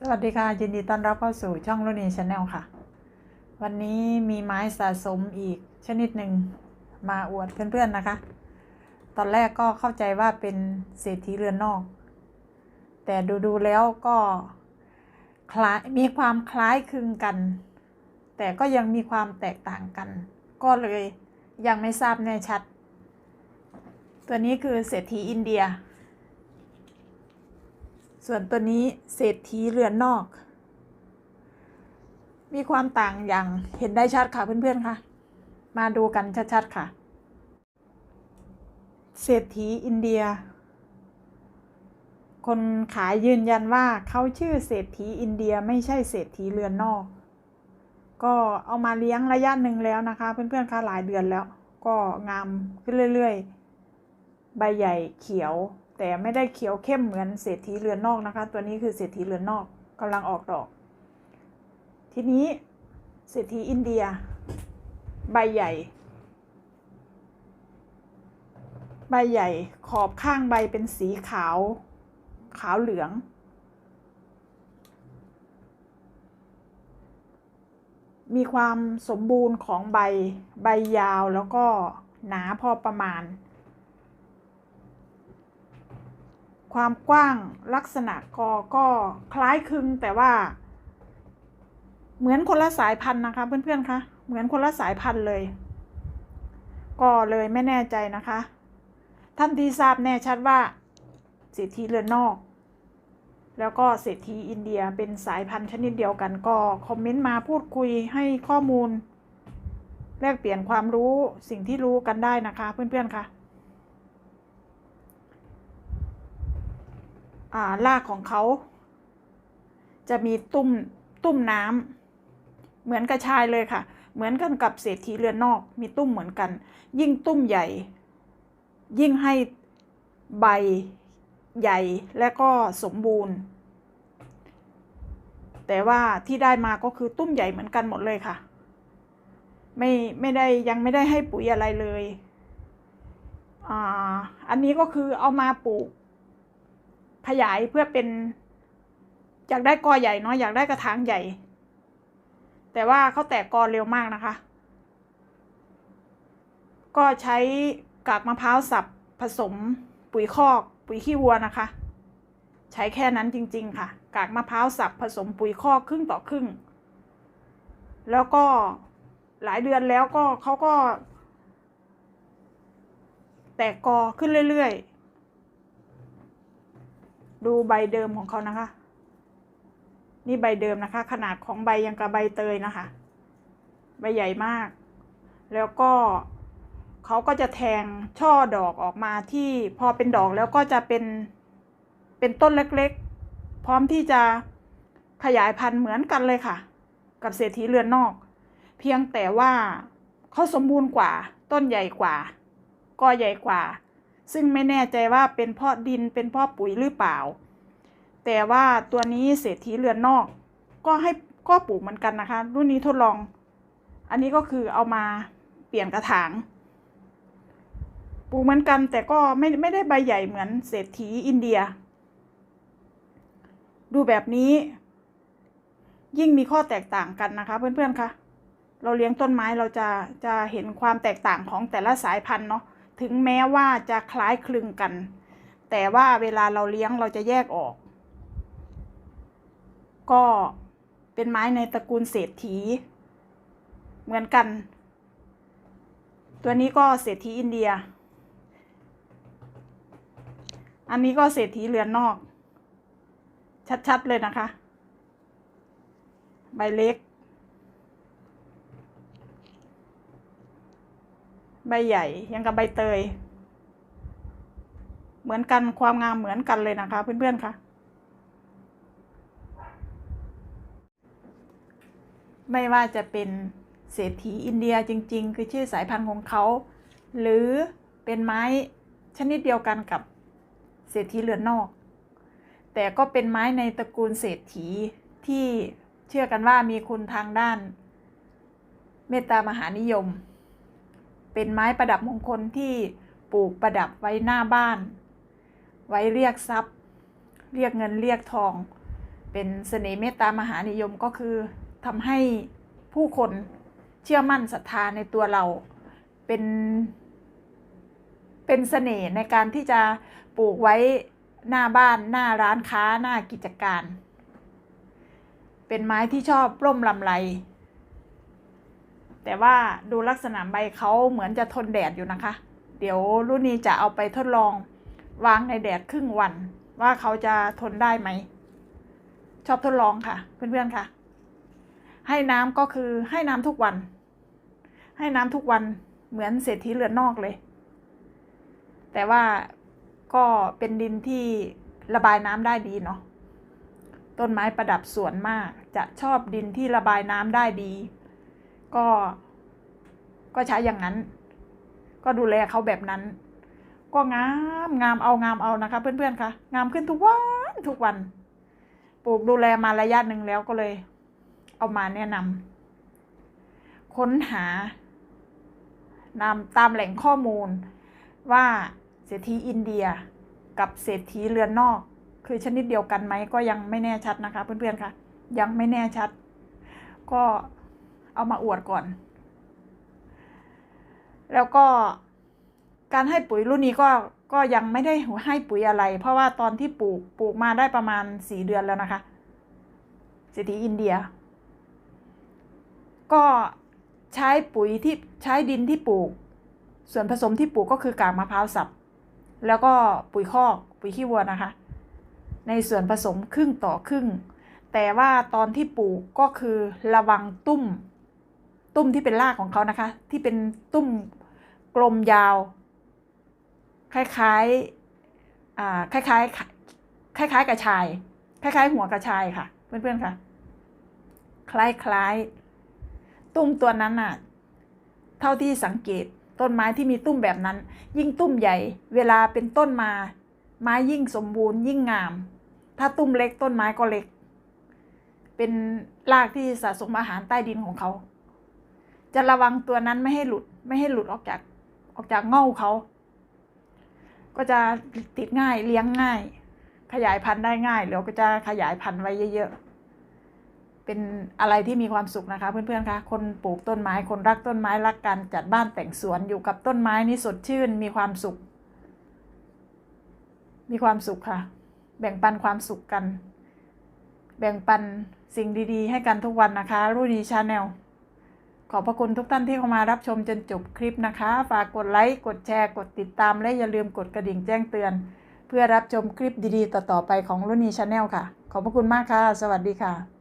สวัสดีค่ะ ยินดีต้อนรับเข้าสู่ช่องรุ่นีชาแนลค่ะ วันนี้มีไม้สะสมอีกชนิดหนึ่งมาอวดเพื่อนๆนะคะ ตอนแรกก็เข้าใจว่าเป็นเศรษฐีเรือนนอก แต่ดูๆแล้วก็คล้ายมีความคล้ายคลึงกัน แต่ก็ยังมีความแตกต่างกัน ก็เลยยังไม่ทราบแน่ชัด ตัวนี้คือเศรษฐีอินเดีย ส่วนตัวนี้เศรษฐีเรือนนอก มีความต่างอย่างเห็นได้ชัดค่ะเพื่อนๆค่ะ มาดูกันชัดๆค่ะ เศรษฐีอินเดีย คนขายยืนยันว่าเขาชื่อเศรษฐีอินเดียไม่ใช่เศรษฐีเรือนนอก ก็เอามาเลี้ยงระยะหนึ่งแล้วนะคะเพื่อนๆค่ะหลายเดือนแล้ว ก็งามขึ้นเรื่อยๆ ใบใหญ่เขียว แต่ไม่ได้เขียวเข้มเหมือนเศรษฐีเรือนนอกนะคะ ตัวนี้คือเศรษฐีเรือนนอกกำลังออกดอก ทีนี้เศรษฐีอินเดีย ใบใหญ่ ใบใหญ่ขอบข้างใบเป็นสีขาว ขาวเหลือง มีความสมบูรณ์ของใบใบยาวแล้วก็หนาพอประมาณ ความกว้างลักษณะกอก็คล้ายคลึงแต่ว่า เหมือนคนละสายพันธุ์นะคะ เพื่อนๆคะเหมือนคนละสายพันธุ์เลย ก็เลยไม่แน่ใจนะคะท่านที่ทราบแน่ชัดว่าเศรษฐีเรือนนอก แล้วก็เศรษฐีอินเดียเป็นสายพันธุ์ชนิดเดียวกันก็คอมเมนต์มาพูดคุยให้ข้อมูล แลกเปลี่ยนความรู้สิ่งที่รู้กันได้นะคะเพื่อนๆคะอ่า รากของเขาจะมีตุ้มตุ้มน้ำเหมือนกระชายเลยค่ะ เหมือนกันกับเศรษฐีเรือนนอก มีตุ้มเหมือนกัน ยิ่งตุ้มใหญ่ ยิ่งให้ใบใหญ่และก็สมบูรณ์ แต่ว่าที่ได้มาก็คือตุ้มใหญ่เหมือนกันหมดเลยค่ะ ไม่ไม่ได้ยังไม่ได้ให้ปุ๋ยอะไรเลยอ่าอันนี้ก็คือเอามาปลูก ขยายเพื่อเป็น อยากได้กอใหญ่เนาะอยากได้กระถางใหญ่ แต่ว่าเขาแตกกอเร็วมากนะคะ ก็ใช้กากมะพร้าวสับผสมปุ๋ยคอก ปุ๋ยขี้วัวนะคะ ใช้แค่นั้นจริง ๆ ค่ะ กากมะพร้าวสับผสมปุ๋ยคอกครึ่งต่อครึ่ง แล้วก็หลายเดือนแล้วก็เขาก็ แตกกอขึ้นเรื่อย ๆ ดูใบเดิมของเขานะคะ นี่ใบเดิมนะคะ ขนาดของใบยังกับใบเตยนะคะ ใบใหญ่มาก แล้วก็เขาก็จะแทงช่อดอกออกมาที่พอเป็นดอกแล้วก็จะเป็นเป็นต้นเล็กๆ พร้อมที่จะขยายพันธุ์เหมือนกันเลยค่ะ กับเศรษฐีเรือนนอก เพียงแต่ว่าเขาสมบูรณ์กว่า ต้นใหญ่กว่า ก็ใหญ่กว่า ซึ่งไม่แน่ใจว่าเป็นเพ่อดินเป็นเพ่อปุ๋ยหรือเปล่า แต่ว่าตัวนี้เศรษฐีเรือนนอก ก็ให้ก็ปลูกเหมือนกันนะคะ รุ่นนี้ทดลอง อันนี้ก็คือเอามาเปลี่ยนกระถางปลูกเหมือนกันแต่ก็ไม่ไม่ได้ใบใหญ่เหมือนเศรษฐีอินเดีย ดูแบบนี้ ยิ่งมีข้อแตกต่างกันนะคะ เพื่อนๆคะเราเลี้ยงต้นไม้เราจะจะเห็นความแตกต่างของแต่ละสายพันธุ์เนาะ ถึงแม้ว่าจะคล้ายคลึงกัน แต่ว่าเวลาเราเลี้ยงเราจะแยกออก ก็เป็นไม้ในตระกูลเศรษฐี เหมือนกัน ตัวนี้ก็เศรษฐีอินเดีย อันนี้ก็เศรษฐีเรือนนอก ชัดๆเลยนะคะ ใบเล็ก ใบใหญ่ยังกับใบเตย เหมือนกันความงามเหมือนกันเลยนะคะเพื่อนๆคะไม่ว่าจะเป็นเศรษฐีอินเดียจริง ๆ คือชื่อสายพันธุ์ของเขา หรือเป็นไม้ชนิดเดียวกันกับเศรษฐีเรือนนอก แต่ก็เป็นไม้ในตระกูลเศรษฐีที่เชื่อกันว่ามีคุณทางด้าน เมตตามหานิยม เป็นไม้ประดับมงคลที่ปลูกประดับไว้หน้าบ้าน ไว้เรียกทรัพย์ เรียกเงินเรียกทอง เป็นเสน่ห์เมตตามหานิยมก็คือทำให้ผู้คนเชื่อมั่นศรัทธาในตัวเราเป็น เป็นเสน่ห์ในการที่จะปลูกไว้หน้าบ้านหน้าร้านค้าหน้ากิจการ เป็นไม้ที่ชอบร่มลำไร แต่ว่าดูลักษณะใบเขาเหมือนจะทนแดดอยู่นะคะ เดี๋ยวรุ่นนี้จะเอาไปทดลองวางในแดดครึ่งวัน ว่าเขาจะทนได้ไหม ชอบทดลองค่ะ เพื่อนๆค่ะ ให้น้ำก็คือให้น้ำทุกวัน ให้น้ำทุกวันเหมือนเศรษฐีเรือนนอกเลย แต่ว่าก็เป็นดินที่ระบายน้ำได้ดีเนาะต้นไม้ประดับสวนมากจะชอบดินที่ระบายน้ำได้ดี ก็ก็ใช้อย่างนั้น ก็ดูแลเขาแบบนั้น ก็งามงามเอางามเอานะคะ เพื่อนๆคะงามขึ้นทุกวันทุกวัน ปลูกดูแลมาระยะหนึ่งแล้วก็เลย เอามาแนะนำค้นหานำตามแหล่งข้อมูลว่าเศรษฐีอินเดียกับเศรษฐีเรือนนอก คือชนิดเดียวกันไหมก็ยังไม่แน่ชัดนะคะ เพื่อนๆคะยังไม่แน่ชัด ก็ เอามาอวดก่อน แล้วก็การให้ปุ๋ยรุ่นนี้ก็ก็ยังไม่ได้ให้ปุ๋ยอะไร เพราะว่าตอนที่ปลูกปลูกมาได้ประมาณสี่เดือนแล้วนะคะเศรษฐีอินเดีย ก็ใช้ปุ๋ยที่ใช้ดินที่ปลูก ส่วนผสมที่ปลูกก็คือกากมะพร้าวสับ แล้วก็ปุ๋ยคอกปุ๋ยขี้วัวนะคะ ในส่วนผสมครึ่งต่อครึ่ง แต่ว่าตอนที่ปลูกก็คือระวังตุ้ม ตุ้มที่เป็นรากของเขานะคะ ที่เป็นตุ้มกลมยาว คล้ายๆอ่าคล้ายๆคล้ายๆกระชาย คล้ายๆ หัวกระชายค่ะ เพื่อนๆค่ะ คล้ายๆ ตุ้มตัวนั้นน่ะ เท่าที่สังเกตต้นไม้ที่มีตุ้มแบบนั้น ยิ่งตุ้มใหญ่ เวลาเป็นต้นมา ไม้ยิ่งสมบูรณ์ยิ่งงาม ถ้าตุ้มเล็กต้นไม้ก็เล็ก เป็นรากที่สะสมอาหารใต้ดินของเขา จะระวังตัวนั้นไม่ให้หลุด ไม่ให้หลุดออกจากออกจากเง่าเขา ก็จะติดง่ายเลี้ยงง่าย ขยายพันธุ์ได้ง่ายแล้วก็จะขยายพันธุ์ไว้เยอะๆ เป็นอะไรที่มีความสุขนะคะ เพื่อนๆคะคนปลูกต้นไม้คนรักต้นไม้รักการจัดบ้านแต่งสวนอยู่กับต้นไม้นี่สดชื่นมีความสุข มีความสุขค่ะ แบ่งปันความสุขกัน แบ่งปันสิ่งดีๆ ให้กันทุกวันนะคะ รุ่นีชาแนล ขอบพระคุณทุกท่านที่เข้ามารับชมจนจบคลิปนะคะ ฝากกดไลค์ กดแชร์ กดติดตาม และอย่าลืมกดกระดิ่งแจ้งเตือน เพื่อรับชมคลิปดีๆ ต่อๆไปของรุ่นีชาแนลค่ะ ขอบพระคุณมากค่ะ สวัสดีค่ะ